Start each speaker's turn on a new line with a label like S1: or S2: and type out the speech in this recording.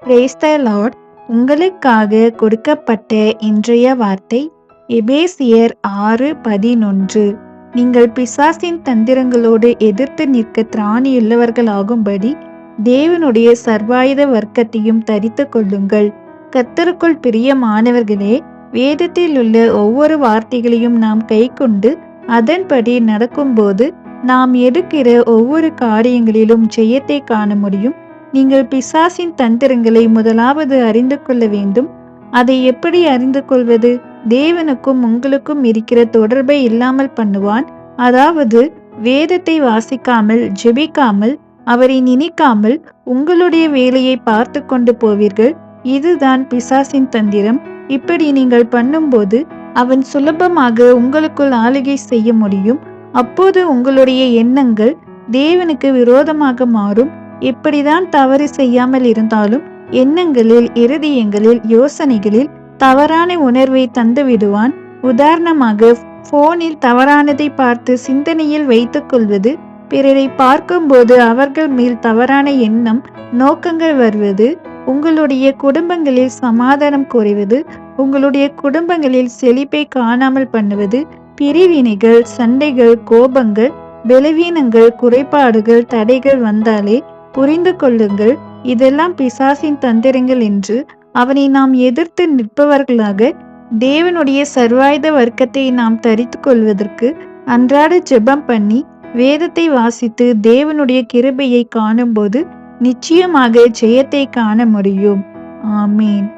S1: Praise உங்களுக்காக கொடுக்கப்பட்ட இன்றைய வார்த்தை எபேசியர் ஆறு பதினொன்று. நீங்கள் பிசாசின் தந்திரங்களோடு எதிர்த்து நிற்க திராணியுள்ளவர்களாகும்படி தேவனுடைய சர்வாயுத வர்க்கத்தையும் தரித்து கொள்ளுங்கள். கத்தருக்குள் பிரியமானவர்களே வேதத்தில் உள்ள ஒவ்வொரு வார்த்தைகளையும் நாம் கைக்கொண்டு அதன்படி நடக்கும்போது நாம் எடுக்கிற ஒவ்வொரு காரியங்களிலும் ஜெயத்தை காண முடியும். நீங்கள் பிசாசின் தந்திரங்களை முதலாவது அறிந்து கொள்ள வேண்டும். அதை எப்படி அறிந்து கொள்வது? தேவனுக்கும் உங்களுக்கும் இருக்கிற தொடர்பை இல்லாமல் பண்ணுவான். அதாவது வேதத்தை வாசிக்காமல் ஜெபிக்காமல் அவரை நினைக்காமல் உங்களுடைய வேலையை பார்த்து கொண்டு போவீர்கள். இதுதான் பிசாசின் தந்திரம். இப்படி நீங்கள் பண்ணும்போது அவன் சுலபமாக உங்களுக்குள் ஆளுகை செய்ய முடியும். அப்போது உங்களுடைய எண்ணங்கள் தேவனுக்கு விரோதமாக மாறும். இப்படிதான் தவறு செய்யாமல் இருந்தாலும் எண்ணங்களில் இருதயங்களில் யோசனைகளில் தவறான உணர்வை தந்து விடுவான். உதாரணமாக போனில் தவறானதை பார்த்து சிந்தனையில் வைத்துக் கொள்வது பிறரை பார்க்கும்போது அவர்கள் மேல் தவறான எண்ணம் நோக்கங்கள் வருவது உங்களுடைய குடும்பங்களில் சமாதானம் குறைவது உங்களுடைய குடும்பங்களில் செழிப்பை காணாமல் பண்ணுவது பிரிவினைகள் சண்டைகள் கோபங்கள் பலவீனங்கள் குறைபாடுகள் தடைகள் வந்தாலே புரிந்து கொள்ளுங்கள். இதெல்லாம் பிசாசின் தந்திரங்கள் என்று அவனை நாம் எதிர்த்து நிற்பவர்களாக தேவனுடைய சர்வாயுத வர்க்கத்தை நாம் தரித்து கொள்வதற்கு அன்றாட ஜெபம் பண்ணி வேதத்தை வாசித்து தேவனுடைய கிருபையை காணும்போது நிச்சயமாக ஜெயத்தை காண முடியும். ஆமீன்.